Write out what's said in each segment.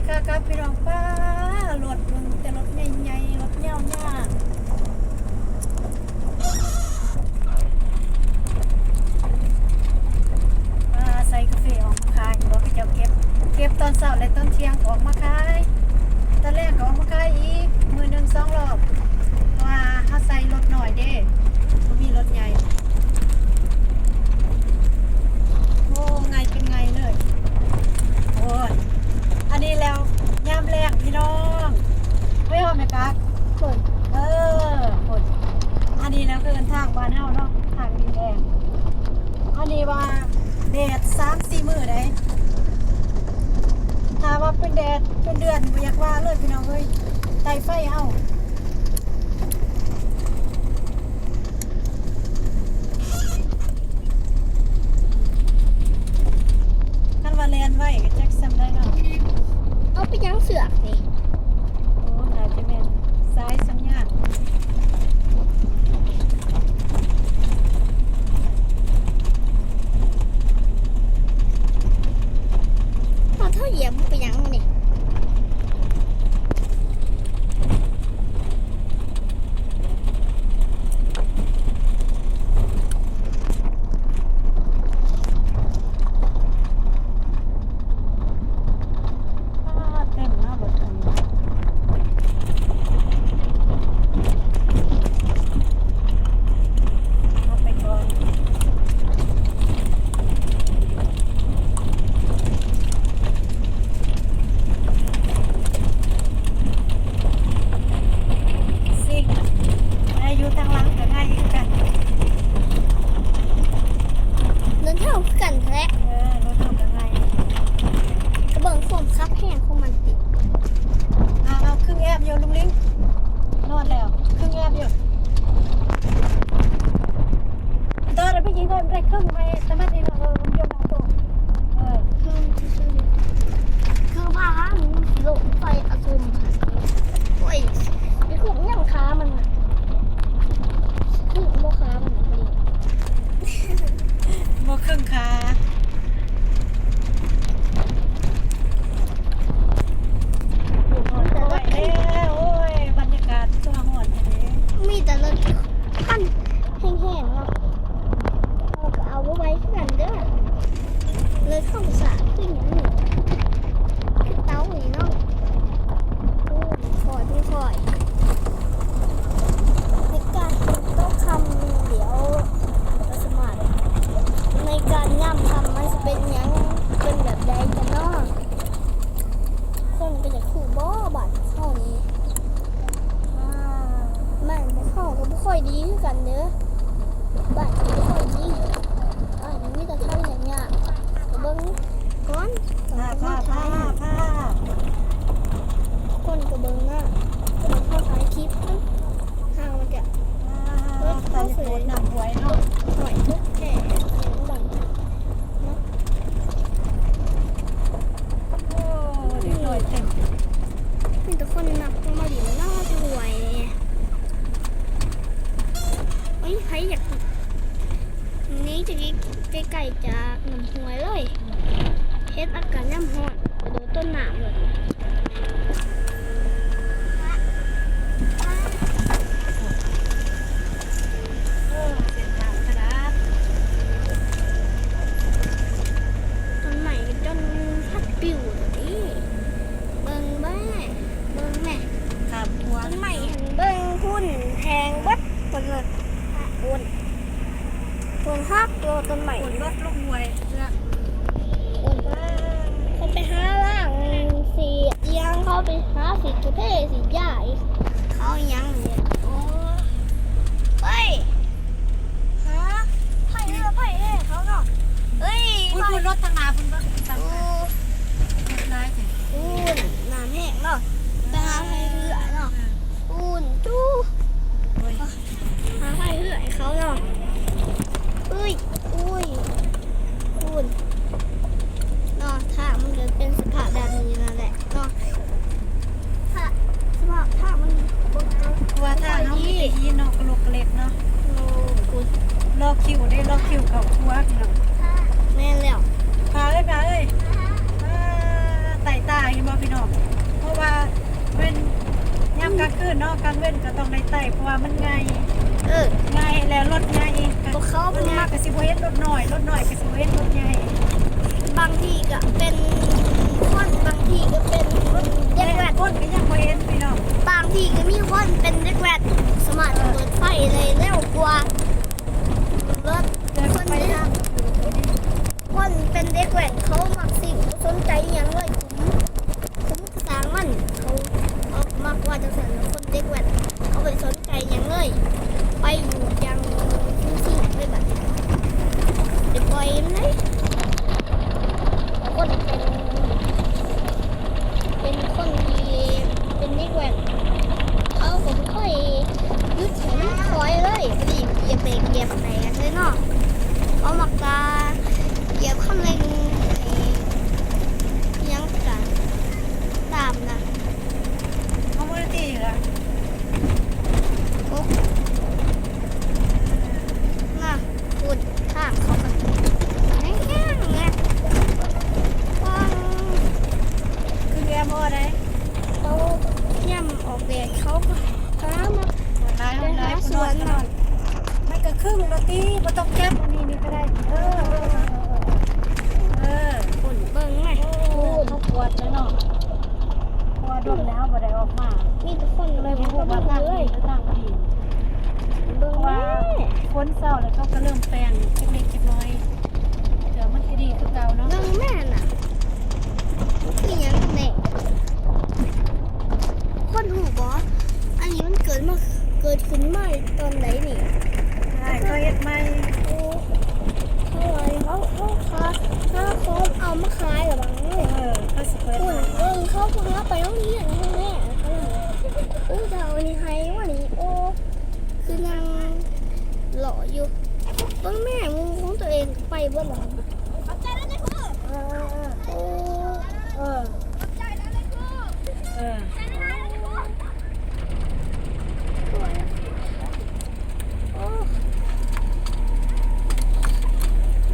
ดีค่ะครับพี่รองป้ารถมึงแต่รถใหญ่ๆรถเงี้ยวเงี้าใส่กาแฟออกมาขายรถก็จะเก็บ เก็บตอนเช้าและตอนเที่ยงออกมาค่ะีว่าแดดสามสี่มือได้ถ้าว่าเป็นแดดเป็นเดือนบ่อยากว่าเลิยพี่น้องเฮ้ยไตไฟเฮา น้ำหอนไปดูต้นหนามเลย สีเท่สีใหญ่เขายังเนี่ยโอ้เฮ้ฮะไผ่เอ้ยไผ่เอ้ยเขาเนาะเฮ้ยคุณคุณรถทางนาคุณก็คุณตังค์นายจ้ะอู้หนานแห้งเนาะาปหาไผ่เรือเนาะ ลูกเล็กเนาะลอกคิวได้ลอกคิวเขาครัวเนาะแม่แล้วพาเลยพาเลยไต่ตาเห็พี่น้องเพราะว่าเป็นย่ำกลางคืนเนาะกลางเว้นก็ต้องได้ไต่เพราะว่ามันไงเออไงแล้วรถไงก็เข้ามัมากกับสิบเอ็ดรถหน่อยรถหน่อยกับสิบเอ็ดรถไง บางทีก็เป็นคนบางทีก็เป็นเด็กแวดคนก็ยังบ่เห็นพี่น้องบางทีก็มีคนเป็นเด็กแวดสามารถเปิดไฟเลยเร็วกว่ารถเดินคนไปนี้ทางคนเป็นเด็กแวดเขามักสิ่งเขาสนใจอหย่างเลยคุ้มคุ้มสร้างมันเขาเอามากกว่าจะเสนอคนเด็กแวดเขาไปสนใจอหย่างเลย ไปอยู่ยังสิ่งๆเลยแบบเด็กปล่อยมันเลยคนเป็น เป็นคนที่เป็นเด็กแว้นเขาผมค่อยยึดเห็นคอยเลยพอดีเหยียบเบรกเหยียบไหนกันเลยเนาะเอาหมักตาเหยียบคันเร่งให้ยังกันตามนะ เขาบ่ได้ตีเหรอ โอ้น่ะพูดข้างเขากันแห้งๆไงฟัง คือแกมอได้ เขา ย่ำออกแดดเขาก็หามาหลายหลายคนนอนนอนมันก็ครึ่งนาทีบ่ต้องแก็บอันนี้นี่ก็ได้เออเออเออฝุ่นเบิ่งไหมเออเขาปวดแล้วเนาะเพราะว่าโดนแล้วบ่ได้ออกมามีทุกคนเลยยบบ่อกฮู้ว่าว่าทางเลยหรือทางดีเบิ่งว่าว่าฝนเศร้าแล้วเขาก็เริ่มแปลงเล็กๆน้อยๆเดี๋ยวมันสิดีคือเก่าเนาะ เบิ่งแม่น่ะคือหยังแน่คนหูบออันนี้มันเกิดมา เกิดขึ้นมาตอนไหนนี่ใช่เขาเฮ็ดใหม่โอ้เท่าไหรเขาเขาคาถ้าเขาเอามาขายหรือบังเนี่ยเออเขาสิเปิดคุณใหม่เบิ่งเขาพาไปโรงเรียนแม่โอ้เจ้าอันนี้ให้วันนี้โอ้คือนางหล่ออยู่เบิ่งแม่มุมของตัวเองไปเบ่หลังเออ โอ้ เออเออ โอ้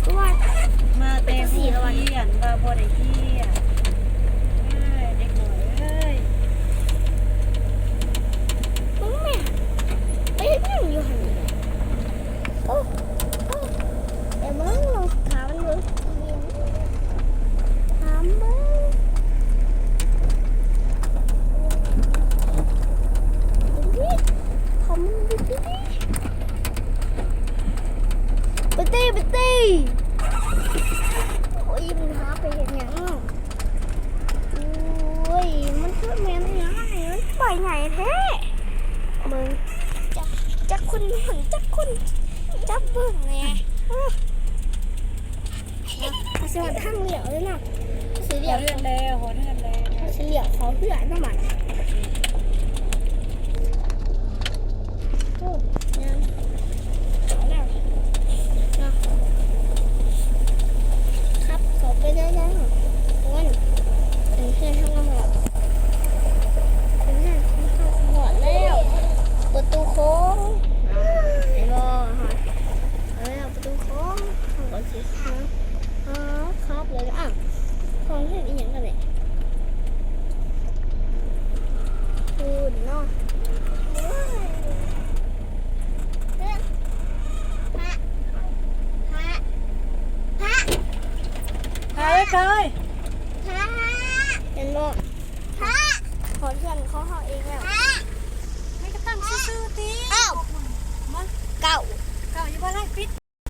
ก็ว่า มาเต็มที่แล้ววันเรียน บาบ่ได้เที่ยเอ้ยเด็กหน่อยเอ้ย มึงแม่ไปเฮ็ดหยังอยู่หั่นนี่โอ้โอ้เดี๋ยวมึงลองถามมันดูถามมึงดิทำมึงดิดิไปตีไปตีโอ้ยมันหาไปเห็นหยังโอ้ยมันคือแมนยังไงมันป ล่อยไงแท้มึงจักจักคุณเหมือนจักคุณจับเบิ่งไงอ้าวเอาสวัสดีทางเหลียวเลยนะสีเหลีเดี๋ยยววเรียนแล้วหัวเรียนแล้วสีเหลียวเขาเพื่อนน้ำมัน เคยพระเห็นบ่พระขอเถียอนเขาเฮาเองแล้วไม่ก็ตั้งซื่อๆตีอ้าเก่าเก่าอยู่บ้านได้ปิด